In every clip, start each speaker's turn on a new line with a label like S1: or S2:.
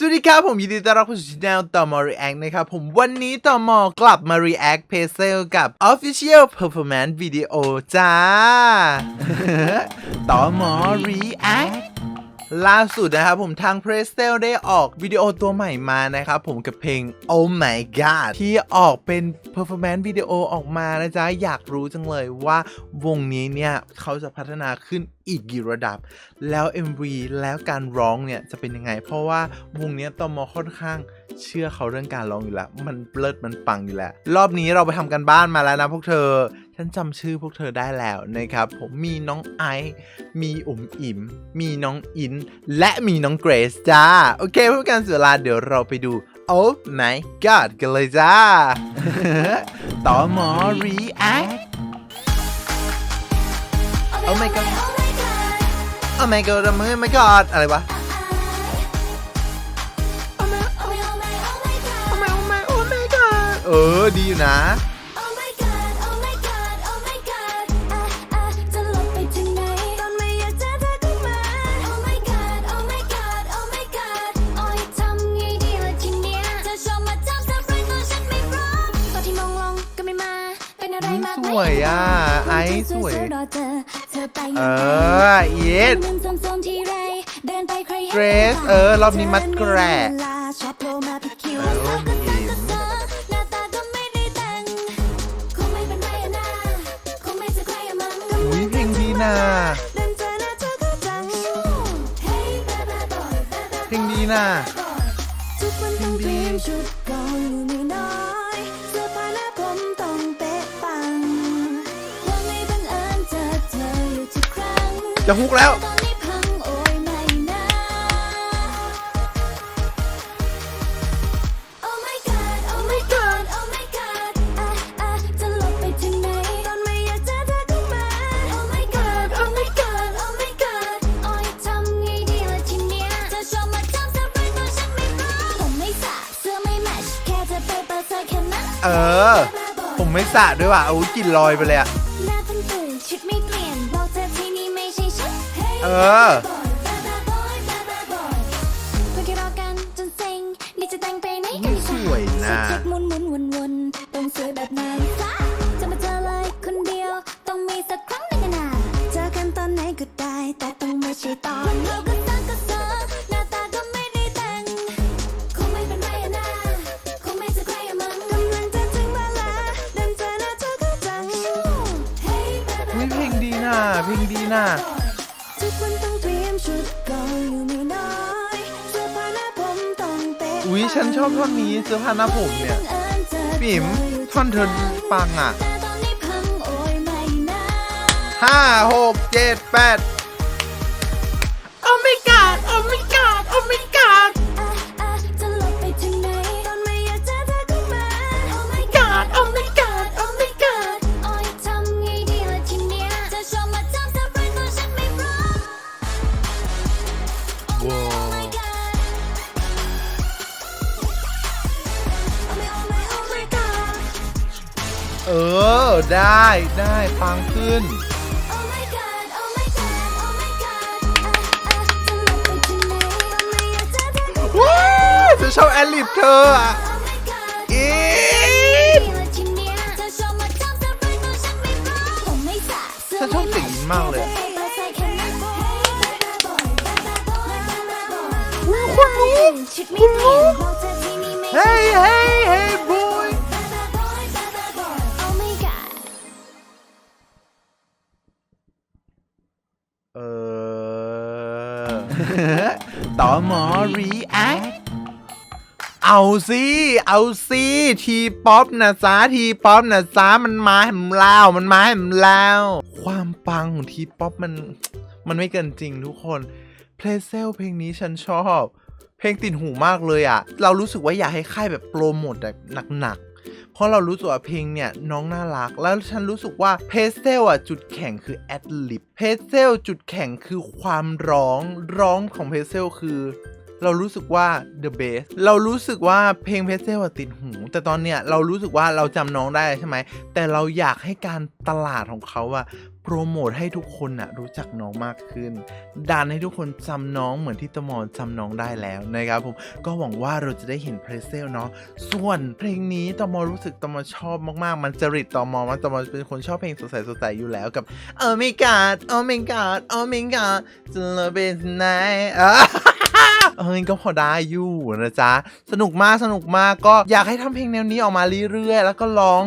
S1: สวัสดีครับ ผมยินดีต้อนรับเข้าสู่ช่องต่อมอ React นะครับ ผมวันนี้ต่อมอกลับมา React p a c e l กับ Official Performance Video จ้า ต่อมอ React ล่าสุดนะครับผมทาง p r e s t e l ได้ออกวิดีโอตัวใหม่มานะครับผมกับเพลง Oh My God ที่ออกเป็น performance วิดีโอออกมานะจ๊ะ อยากรู้จังเลยว่าวงนี้เนี่ย เขาจะพัฒนาขึ้นอีกกี่ระดับ แล้ว MV แล้วการร้องเนี่ย จะเป็นยังไง เพราะว่าวงนี้ตอมอค่อนข้างเชื่อเขาเรื่องการร้องอยู่แล้ว มันเลิศมันปังอยู่แล้ว รอบนี้เราไปทำกันบ้านมาแล้วนะพวกเธอ ฉันจำชื่อพวกเธอได้แล้วนะครับ ผมมีน้องไอซ์มีอุ๋มอิมมีน้องอิน และมีน้องเกรซจ้า โอเคเพื่อการเสียเวลาเดี๋ยวเราไปดู Oh my god กันเลยจ้า ต่อหมอ react Oh my god Oh my god Oh my my god อะไรวะ Oh my Oh my Oh my god เออ ดีอยู่นะ สวยอะไอซ์สวย เออเย็ดเกรซเออรอบนี้มัดแกรก
S2: ชอบโผล่มาผิดคิว
S1: เออ
S2: แล้วก็
S1: ยิ้
S2: ซัก
S1: ม
S2: ก็ซักหน้าตาก็ไม่ได้แต่งคงไม่เป็นไรอะนะคงไม่ใช่ใครอะมั้ง
S1: อุ้ยเพลงดีนะ
S2: เดินเจ จอเธอก็มา Oh my god Oh my god Oh my god โอ้ยทำไงดีล่ะทีเนี้ยเออ ผมไม่สะด้
S1: วยว่ะโอ้กลิ่นลอยไปเลยอะ
S2: ออ bad bad boy bad bad boy เออเซ็งนี่จะแต่งไปไหนกันดี
S1: สวยนะ
S2: เช็คหมุนหมุนวนวนต้องสวยเจอเลงดีน่ะเวลาเพ
S1: ลงดีนะเพลงดีนะ
S2: ย
S1: ฉันชอบท่อนนี้เสื้อผ้าหน้าผมเนี่ยปิ๋มท่อนเธอปังอะ
S2: แต่ตอนนี้พังโอยไม่นะ
S1: ห้าหกเจ็ดแปด Oh my god Oh my god Oh my god
S2: กเจอเธอก็
S1: ว้าวฉันชอบแอลลิปเธออะ
S2: Oh my god
S1: อีด
S2: นี่แหละทีเนี้ยเธอชอบมาทำเซอร์ไพรส์ตอนฉันไม่รู้ผมไม่สระเสื้อ
S1: ฉันชอบเสียงนี้มากเลย
S2: แค่จะไปเปิดใส่แค่นั้น Hey bad boy bad bad boy bad bad boy
S1: อุ๊ยคนลุก
S2: ชุดไม่เปลี่ยนบอกเธอที่นี่ไม่ใช่
S1: เฮ้ยเฮ้ยเฮ้ย อต่อหมอ react เอาสิเอาสิทีป๊อปนะจ้าทีป๊อปนะจ้ามันมาแหมแล้วมันมาแหมแล้ว ความปังของทีป๊อปมันมันไม่เกินจริงทุกคนเพลเซลเพลงนี้ฉันชอบ เพลงติดหูมากเลยอะเรารู้สึกว่าอยากให้ค่ายแบบโปรโมทแบบหนักๆ เพราะเรารู้สึกว่าเพลงเนี่ยน้องน่ารัก แล้วฉันรู้สึกว่าเพเซลอะจุดแข็งคือแอดลิปเพเซลจุดแข็งคือความร้องร้องของเพเซลคือ เรารู้สึกว่า the best เรารู้สึกว่าเพลงเพเซลติดหู แต่ตอนเนี้ยเรารู้สึกว่าเราจำน้องได้ใช่ไหม แต่เราอยากให้การตลาดของเขาอะโปรโมทให้ทุกคนอะรู้จักน้องมากขึ้น ดันให้ทุกคนจำน้องเหมือนที่ตมอนจำน้องได้แล้วนะครับผม ก็หวังว่าเราจะได้เห็นเพรสเซลเนาะ ส่วนเพลงนี้ตมอรู้สึกตมอชอบมากๆ มันจริตตมอมันตมอเป็นคนชอบเพลงสดใสสดใสอยู่แล้วกับ Oh my god Oh my god Oh my god จะเป็นไง เอ้ยก็พอได้อยู่นะจ๊ะ สนุกมากสนุกมากก็อยากให้ทำเพลงแนวนี้ออกมาเรื่อยๆ แล้วก็ร้อง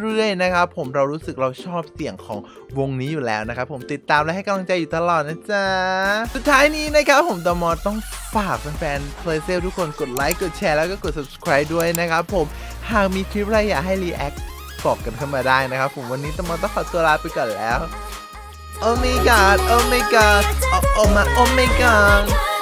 S1: เรื่อยๆนะครับผมเรารู้สึกเราชอบเสียงของวงนี้อยู่แล้วนะครับผมติดตามและให้กำลังใจอยู่ตลอดนะจ๊ะ สุดท้ายนี้นะครับผมตมอต้องฝากแฟนๆ p l a y s a l e ทุกคนกดไลค์กดแชร์แล้วก็กด subscribe ด้วยนะครับผมหากมีคลิปอะไรอยากให้ react บอกกันเข้ามาได้นะครับผมวันนี้ตมอต้องขอตัวลาไปก่อนแล้ว Oh my god Oh my god Oh, oh my Oh my god